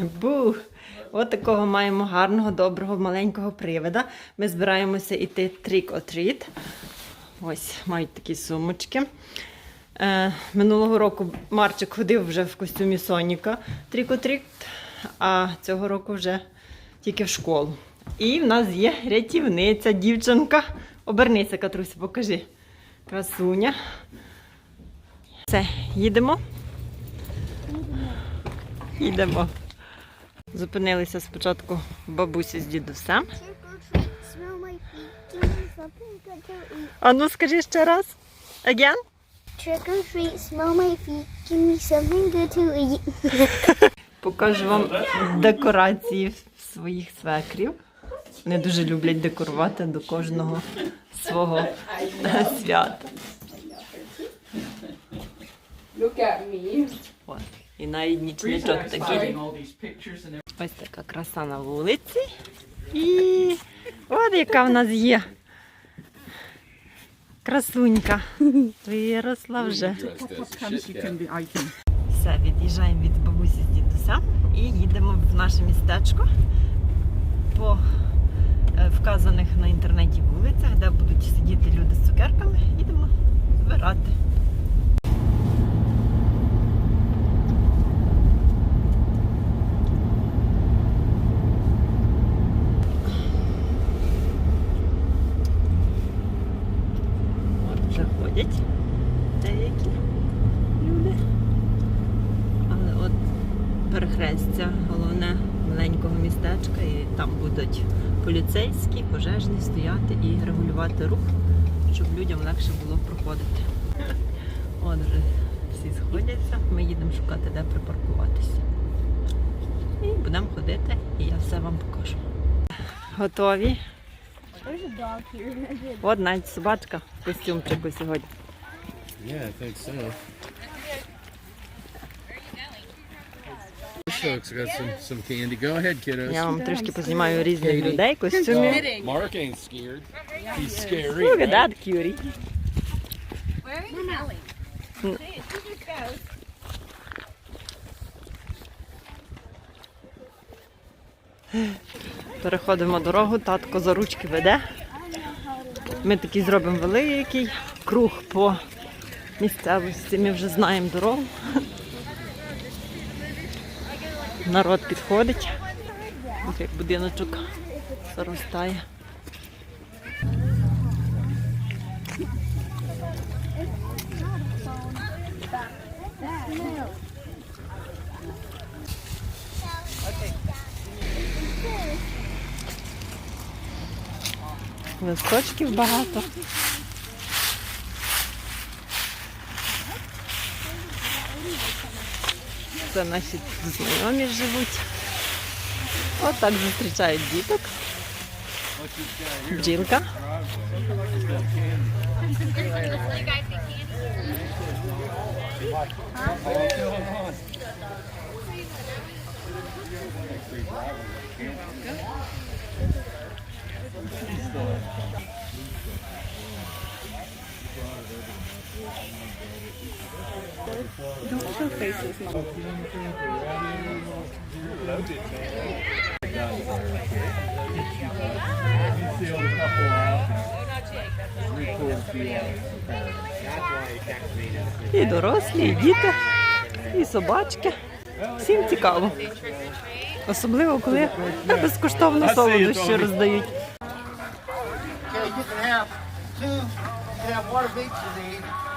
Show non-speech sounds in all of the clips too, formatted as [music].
Бу! От такого маємо гарного, доброго, маленького привида. Ми збираємося йти трік отріт. Ось мають такі сумочки. Е, минулого року Марчик ходив вже в костюмі Соніка трік отріт, а цього року вже тільки в школу. І в нас є рятівниця, дівчинка. Обернися, Катруся, покажи. Красуня. Все, їдемо. Їдемо. Зупинилися спочатку бабусі з дідусем. А ну скажи ще раз. Again? Trick or treat, smell my feet, give me something good to eat. Покажу вам декорації своїх свекрів. Вони дуже люблять декорувати до кожного свого свята. Look at me. І навіть нічничок такий. Ось така краса на вулиці. І от яка в нас є. Красунька. Виросла вже. Все, від'їжджаємо від бабусі з дідусем і їдемо в наше містечко по е, вказаних на інтернеті вулицях, де будуть сидіти люди з цукерками. Їдемо збирати. От вже ходять деякі люди. Але от перехрестя головне маленького містечка, і там будуть поліцейські, пожежні стояти і регулювати рух, щоб людям легше було проходити. От вже всі сходяться, ми їдемо шукати, де припаркуватися. І будемо ходити, і я все вам покажу. Готові? Навіть собачка в костюмчику сьогодні. Yeah, I think so. Я вам трішки познімаю різних людей, костюмів. Mark ain't scared. He's scary. Look at that cutie. Переходимо дорогу, татко за ручки веде. Ми такий зробимо великий круг по місцевості. Ми вже знаємо дорогу. Народ підходить. Ось як будиночок заростає. Листочків багато. Це наші знайомі живуть. Отак зустрічають діток. Бджілка. І дорослі, і діти, і собачки. Всім цікаво. Особливо, коли безкоштовно солодощі роздають. Okay, you can have two, you can have one of each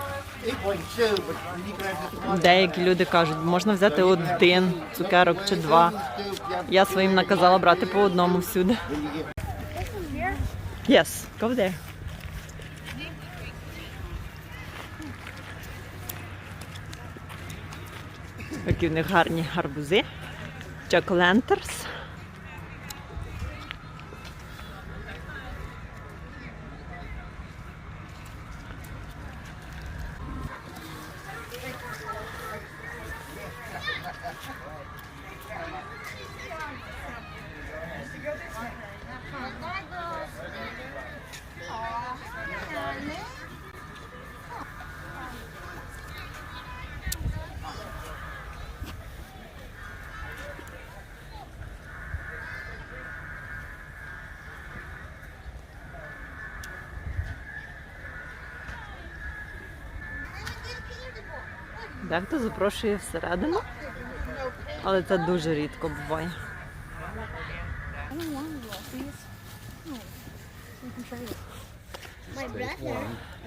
Деякі люди кажуть, можна взяти один цукерок чи два. Я своїм наказала брати по одному всюди. Yes, go there. Які в них гарні гарбузи. Jack Lanterns. Дехто запрошує всередину, але це дуже рідко буває.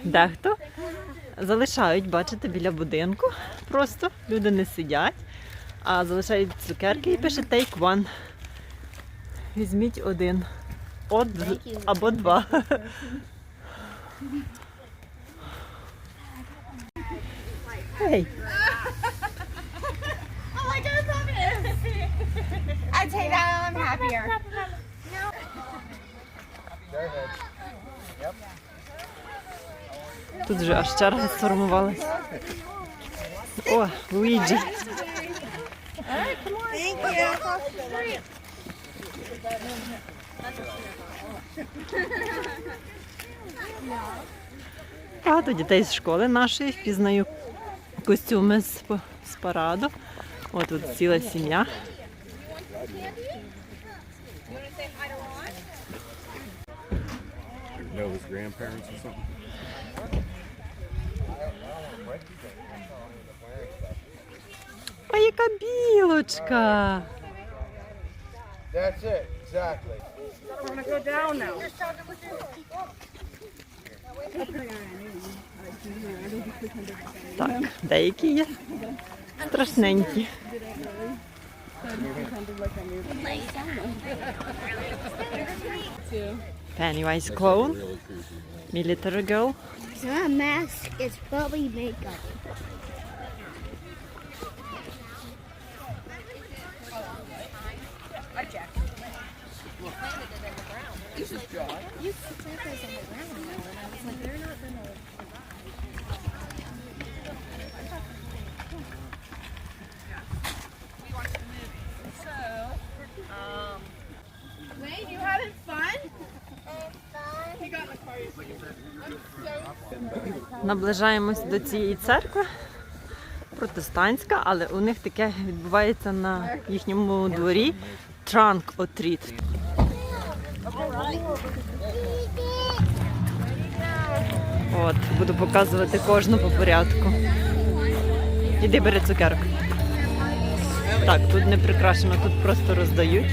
Дехто залишають, бачите, біля будинку. Просто люди не сидять, а залишають цукерки і пише take one. Візьміть один. От або два. Ей, I take that. I'm happier. тут вже аж черга сформувалася. О, Луїджі. Багато дітей з школи нашої впізнаю костюми з, п- з параду. О, тут ціла сім'я. Know his grandparents or something. А яка білочка! That's it, exactly. Так, деякі є страшненькі. Pennywise clown, military girl. It's not a mask. It's probably makeup. Wayne, Наближаємось до цієї церкви. Протестантська, але у них таке відбувається на їхньому дворі Trunk or treat. От, буду показувати кожну по порядку. Іди бери цукерок. Так, тут не прикрашено, тут просто роздають.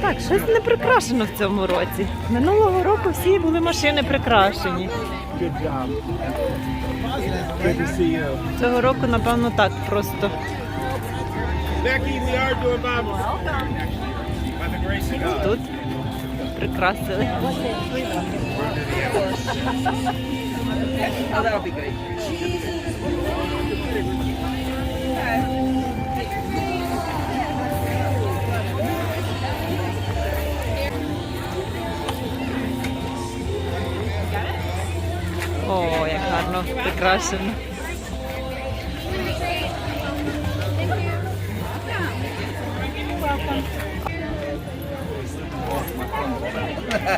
Так, щось не прикрашено в цьому році. Минулого року всі були машини прикрашені. Цього року, напевно, так просто. Becky, we [laughs] Oh, that'll be good. О, як гарно прикрашено.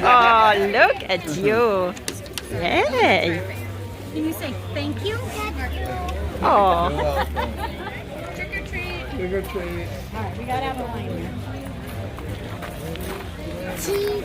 Oh, look at you. Hey. Can you say thank you? Oh. Trick or treat. Cheese.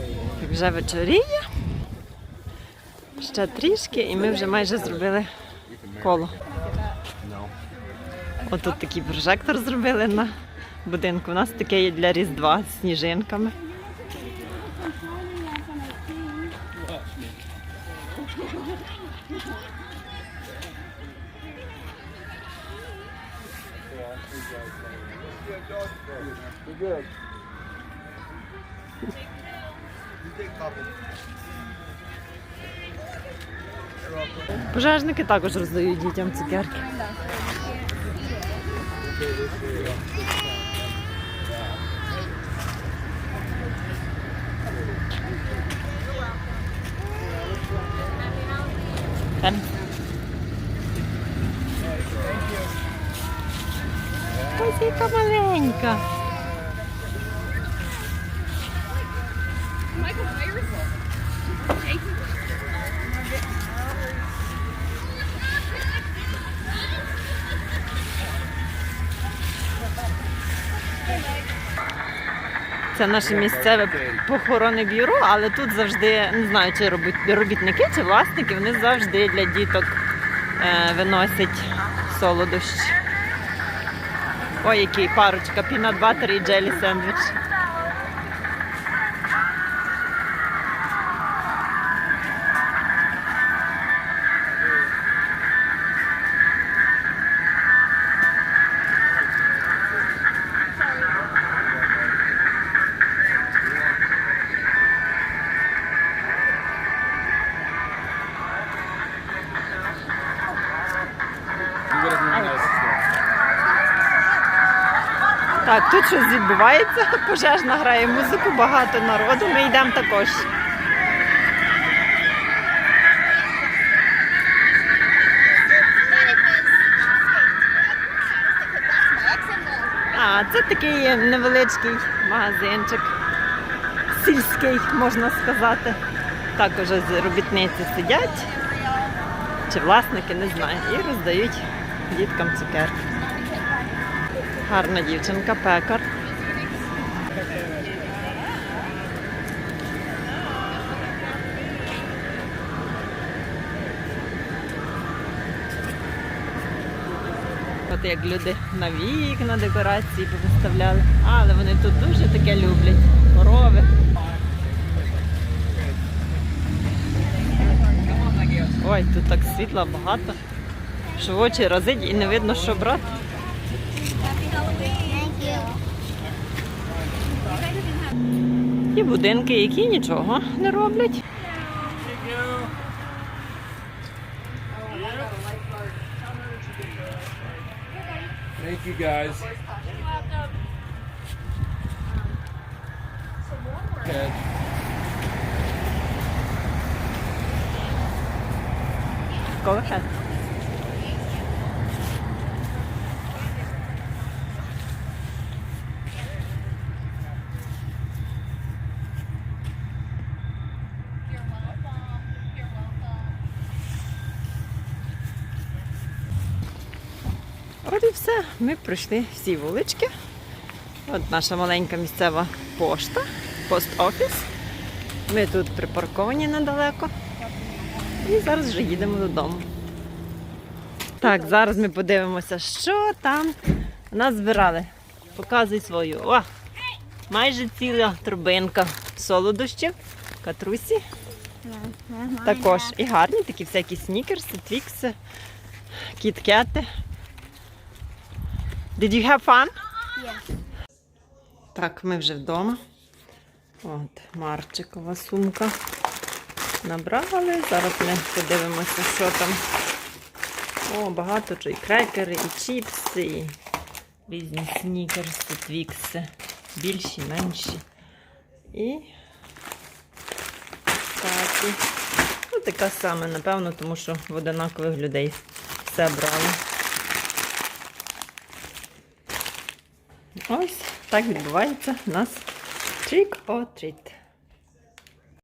Вже вечоріє. Ще трішки, і ми вже майже зробили коло. Отут такий прожектор зробили на будинку. У нас таке є для Різдва з сніжинками. Good. Пожежники також роздають дітям цукерки. Тhanks. Ось яка маленька. Це наше місцеве похоронне бюро, але тут завжди не знаю, чи робітники, чи власники, вони завжди для діток е, виносять солодощі. Ой, який парочка, пінат-баттер і джелі сендвіч. Так, тут щось відбувається. Пожежна грає музику, багато народу. Ми йдемо також. А, це такий невеличкий магазинчик. Сільський, можна сказати. Також робітниці сидять. Чи власники, не знаю. І роздають діткам цукерки. Гарна дівчинка, пекар. От як люди на вікна декорації повиставляли. Але вони тут дуже таке люблять. Корови. Ой, тут так світла багато, що в очі разить і не видно, що брати. І будинки, які нічого не роблять. Thank you guys. Good. Go ahead. І все. Ми пройшли всі вулички. От наша маленька місцева пошта, пост-офіс. Ми тут припарковані недалеко. І зараз вже їдемо додому. Так, зараз ми подивимося, що там нас збирали. Показуй свою. О, майже ціла торбинка солодощів, катрусі. Також і гарні такі всякі снікерси, твікси, кіткети. Did you have fun? Так, ми вже вдома. От, Марчикова сумка. Набрали. Зараз ми подивимося, що там. О, багато чого. І крекери, і чіпси, і різні снікерси, твікси. Більші, менші. І такі. Ну, така саме, напевно, тому що в одинакових людей все брали. Ось так відбувається у нас treat.